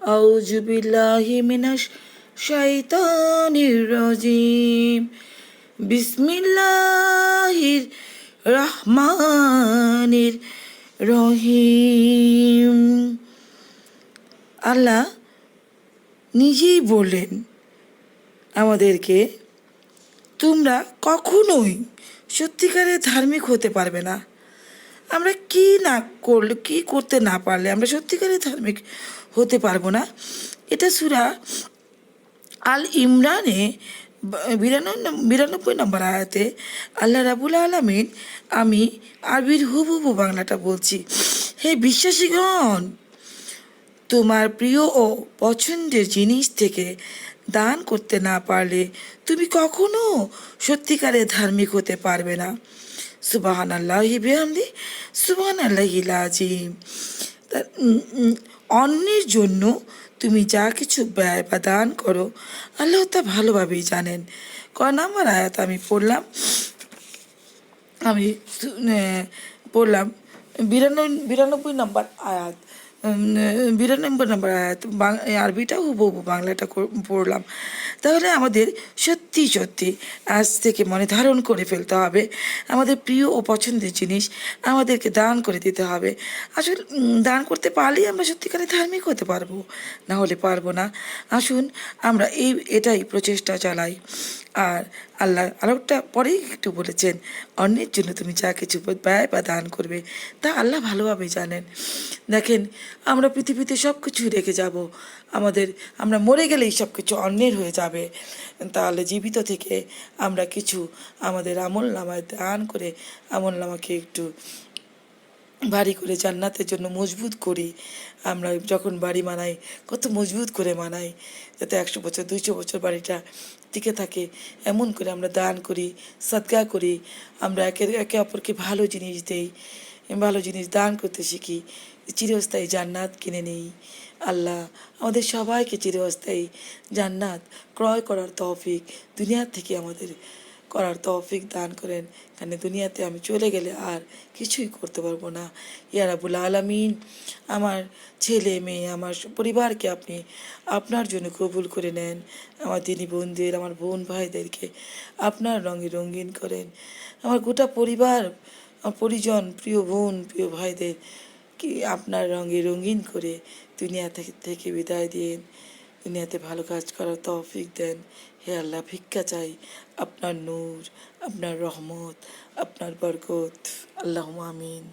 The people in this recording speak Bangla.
আউযু বিল্লাহি মিনাশ শাইতানির রাজিম। বিসমিল্লাহির রহমানির রহিম। আল্লাহ নিজেই বললেন আমাদেরকে, তোমরা কখনোই সত্যিকারের ধার্মিক হতে পারবে না। আমরা কি না করলে, কি করতে না পারলে আমরা সত্যিকারের ধার্মিক হতে পারব না? এটা সুরা আল ইমরানে বিরানব্বই বিরানব্বই নম্বর আয়াতে আল্লাহ রাবুল আলমিন, আমি আরবির হুবহু বাংলাটা বলছি। হে বিশ্বাসীগণ, তোমার প্রিয় ও পছন্দের জিনিস থেকে দান করতে না পারলে তুমি কখনো সত্যিকারের ধার্মিক হতে পারবে না। সুবাহান আল্লাহ হিবিহামদি সুবাহান আল্লাহ উম, অন্যের জন্য তুমি যা কিছু ব্যয় বা দান করো আল্লাহ তা ভালোভাবেই জানেন। ক নাম্বার আয়াত আমি পড়লাম আমি পড়লাম বিরানব্বই বিরানব্বই নম্বর আয়াত। বিরানব্বই নম্বর আয়াত আরবিটা হুবহু বাংলাটা পড়লাম। তাহলে আমাদের সত্যি সত্যি আজ থেকে মনে ধারণ করে ফেলতে হবে। আমাদের প্রিয় ও পছন্দের জিনিস আমাদেরকে দান করে দিতে হবে। আসলে দান করতে পারলেই আমরা সত্যিকারে ধার্মিক হতে পারব, না হলে পারব না। আসুন আমরা এই, এটাই প্রচেষ্টা চালাই। আর আল্লাহ আরেকটা পরেই একটু বলেছেন, অন্যের জন্য তুমি যা কিছু ব্যয় বা দান করবে, তা আল্লাহ ভালোভাবে জানেন। দেখেন, আমরা পৃথিবীতে সব কিছু রেখে যাব, আমাদের, আমরা মরে গেলেই সব কিছু অন্যের হয়ে যাবে। তাহলে জীবিত থেকে আমরা কিছু আমাদের আমল নামায় দান করে আমল নামাকে একটু বাড়ি করে জান্নাতের জন্য মজবুত করি। আমরা যখন বাড়ি মানাই, কত মজবুত করে মানাই, যাতে একশো বছর, দুইশো বছর বাড়িটা টিকে থাকে। এমন করে আমরা দান করি, সদগা করি। আমরা একে একে অপরকে ভালো জিনিস দেই, ভালো জিনিস দান করতে শিখি। চিরস্থায়ী জান্নাত কিনে নেই। আল্লাহ আমাদের সবাইকে চিরস্থায়ী জান্নাত ক্রয় করার তৌফিক দুনিয়ার থেকে আমাদের করার তৌফিক দান করেন। কারণ দুনিয়াতে আমি চলে গেলে আর কিছুই করতে পারব না। ইয়া রাবুল আলামিন, আমার ছেলে, মেয়ে, আমার পরিবারকে আপনি আপনার জন্য কবুল করে নেন। আমার দিনী বোনদের, আমার বোন ভাইদেরকে আপনার রঙে রঙিন করেন। আমার গোটা পরিবার, আমার পরিজন, প্রিয় বোন, প্রিয় ভাইদের কি আপনার রঙে রঙিন করে দুনিয়া থেকে বিদায় দিন দুনিয়াতে ভালো কাজ করার তৌফিক দেন। হে আল্লাহ, ভিক্ষা চাই আপনার নূর, আপনার রহমত, আপনার বরকত। আল্লাহ আমিন।